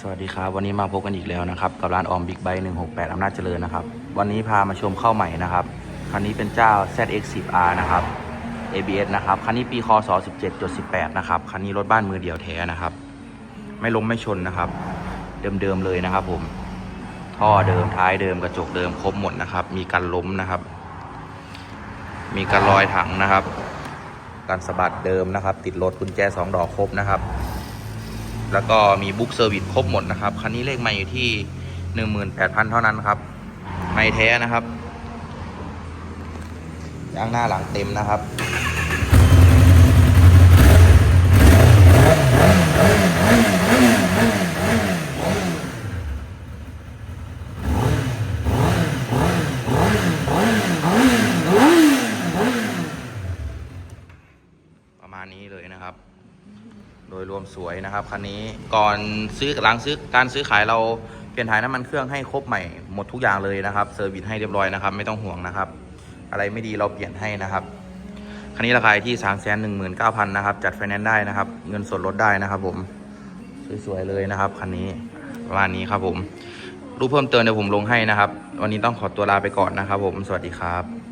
สวัสดีครับ วันนี้มาพบกันอีกแล้วนะครับ กับร้านออมบิ๊กไบค์168อำนาจเจริญนะครับ วันนี้พามาชมเข้าใหม่นะครับ คันนี้เป็นเจ้า ZX10R นะครับ ABS นะครับ คันนี้ปีคศ17.18 นะครับ คันนี้รถบ้านมือเดี่ยวแท้นะครับ ไม่ล้มไม่ชนนะครับ เดิมๆเลยนะครับผม ท่อเดิมท้ายเดิมกระจกเดิมครบหมดนะครับ มีการล้มนะครับ มีการลอยถังนะครับการสะบัดเดิมนะครับ ติดรถกุญแจสองดอกครบนะครับ แล้วก็มีบุ๊กเซอร์วิสครบหมดนะครับคันนี้เลขไม่อยู่ที่ 18,000 เท่านั้นครับไม่แท้นะครับยางหน้าหลังเต็มนะครับประมาณนี้เลยนะครับ โดยรวมสวยนะครับคันนี้ก่อนซื้อหลังซื้อการซื้อขายเราเปลี่ยนถ่ายน้ำมันเครื่องให้ครบใหม่หมดทุกอย่างเลยนะครับเซอร์วิสให้เรียบร้อยนะครับ ไม่ต้องห่วงนะครับ อะไรไม่ดีเราเปลี่ยนให้นะครับคันนี้ราคาที่ 3 1 9 0 0 0นะครับจัดไฟแนนซ์ได้นะครับ เงินสดลดได้นะครับผมสวยๆเลยนะครับคันนี้ประมาณนี้ครับผมรูปเพิ่มเติมเดี๋ยวผมลงให้นะครับ วันนี้ต้องขอตัวลาไปก่อนนะครับผมสวัสดีครับ